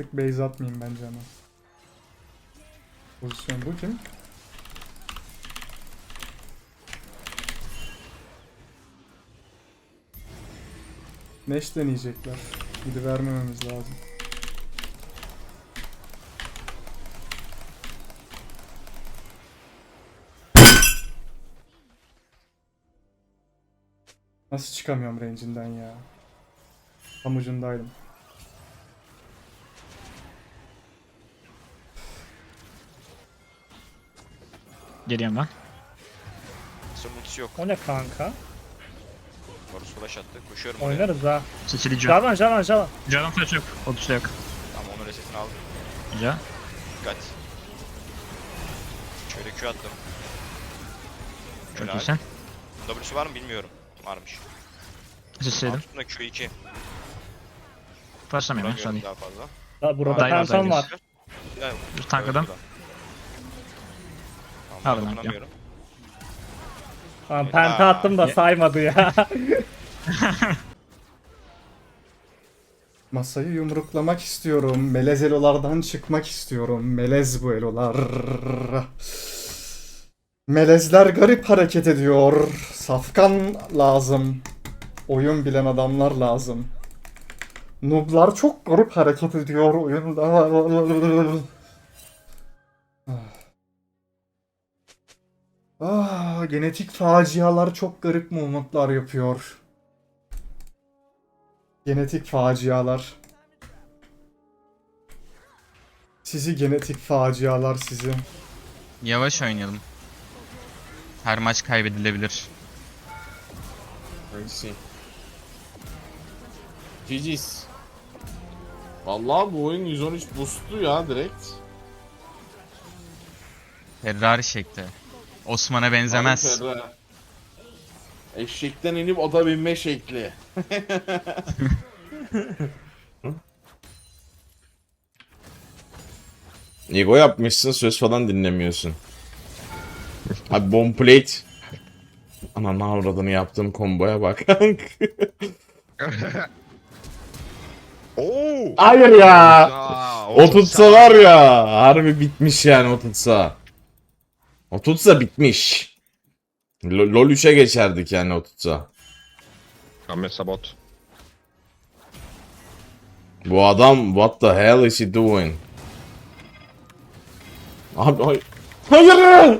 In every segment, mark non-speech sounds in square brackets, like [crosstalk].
Artık base atmayayım bence ama. Pozisyon bu kim? Neş deneyecekler. Gidi vermememiz lazım. Nasıl çıkamıyorum range'inden ya? Tam ucundaydım. Geliyorum ben. Son ultisi yok. O ne kanka? Varus flash attı. Koşuyorum oraya. Oynarız ha. Seçilici. Javan Javan Javan. Canım flash yok. Otuş da yok. Tamam onun resetini aldım. Güzel. Dikkat. Şöyle Q attım. Çok Helal. iyisin. W'su var mı bilmiyorum. Varmış. Seçseydim. Altında Q2. Başlamayayım ben Vuramıyorum sorry. daha fazla. Ha, burada Dayı var, Phantom dayı var. Yani, Dur tankladım. Evet, burada. Al Tamam, lan, penta attım da saymadı ya. [laughs] Masayı yumruklamak istiyorum. Melez elolardan çıkmak istiyorum. Melez bu elolar. Melezler garip hareket ediyor. Safkan lazım. Oyun bilen adamlar lazım. Nooblar çok garip hareket ediyor oyunda. Ah, genetik facialar çok garip movementlar yapıyor. Genetik facialar. Sizi genetik facialar sizi. Yavaş oynayalım. Her maç kaybedilebilir. I see. GG's. Vallahi bu oyun 113 boostlu ya direkt. Ferrari şekli. Osman'a benzemez. Eşekten inip ata binme şekli. [laughs] Ego yapmışsın söz falan dinlemiyorsun. Abi bomb plate. Ananı avradını yaptığım komboya bak. [laughs] Oo! Hayır ya. Aa, O tutsa var ya harbi bitmiş yani o tutsa. O tutsa bitmiş. Lo- LoL 3'e geçerdik yani o tutsa. Sabot. Bu adam what the hell is he doing? Abi hay Hayır!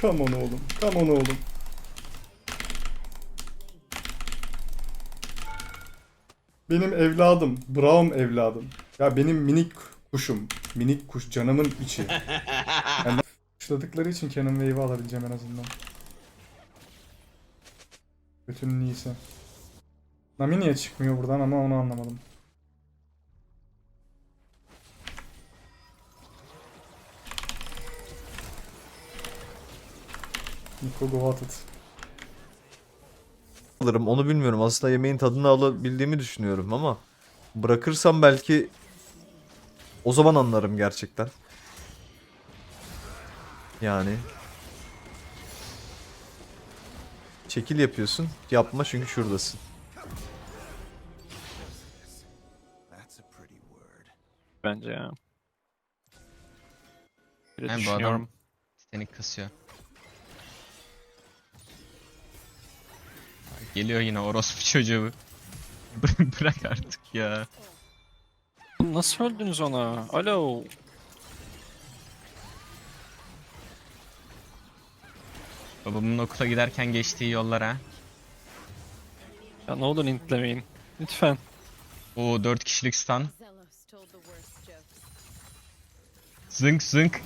Come on oğlum. Come on oğlum. Benim evladım. Brown evladım. Ya benim minik kuşum. Minik kuş canımın içi. [laughs] Yani kuşladıkları için Canon Wave'i alabileceğim en azından. Kötünün iyisi. Nami niye çıkmıyor buradan ama onu anlamadım. Niko go at it. Alırım onu bilmiyorum. Aslında yemeğin tadını alabildiğimi düşünüyorum ama bırakırsam belki o zaman anlarım gerçekten. Yani çekil yapıyorsun. Yapma çünkü şuradasın. Bence ya. Yani bu düşünüyorum. adam seni kasıyor. Geliyor yine orospu çocuğu. [laughs] Bırak artık ya. Nasıl öldünüz ona? Alo. Babamın okula giderken geçtiği yollara. Ya ne olur intlemeyin. Lütfen. O 4 kişilik stun. Zınk zınk.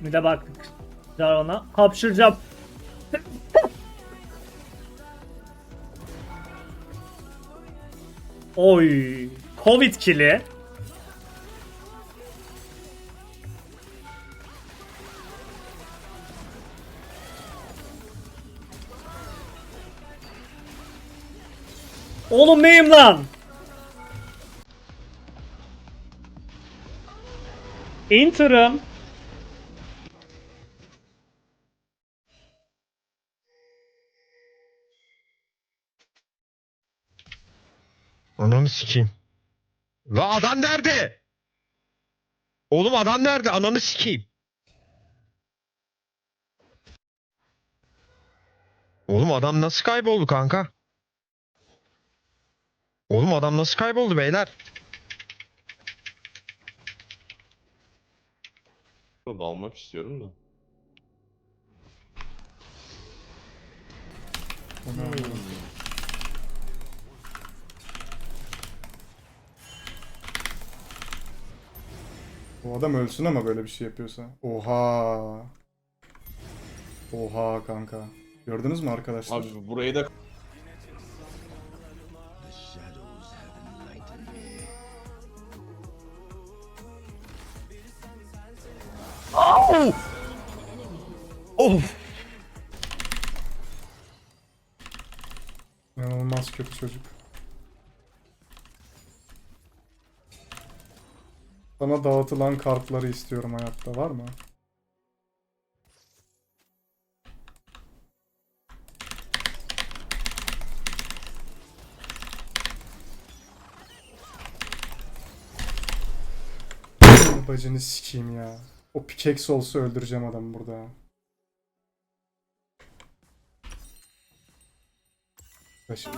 Bir de baktık. Jarvan'a. Hapşıracağım. Oy. Covid kili. Oğlum neyim lan? Inter'ım. Sikeyim. La adam nerede? Oğlum adam nerede? Ananı sikeyim. Oğlum adam nasıl kayboldu kanka? Oğlum adam nasıl kayboldu beyler? Dalmak istiyorum da. Bu adam ölsün ama böyle bir şey yapıyorsa. Oha. Oha kanka. Gördünüz mü arkadaşlar? Abi burayı da İnanılmaz kötü çocuk. Sana dağıtılan kartları istiyorum hayatta. Var mı? Bacını sikeyim ya. O pickaxe olsa öldüreceğim adamı burada. Başım.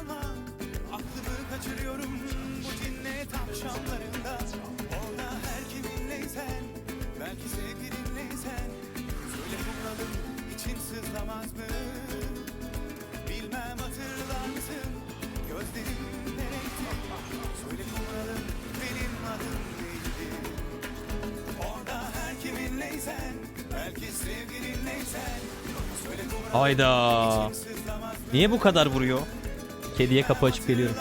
Hayda. Niye bu kadar vuruyor? Kediye kapı açıp geliyorum.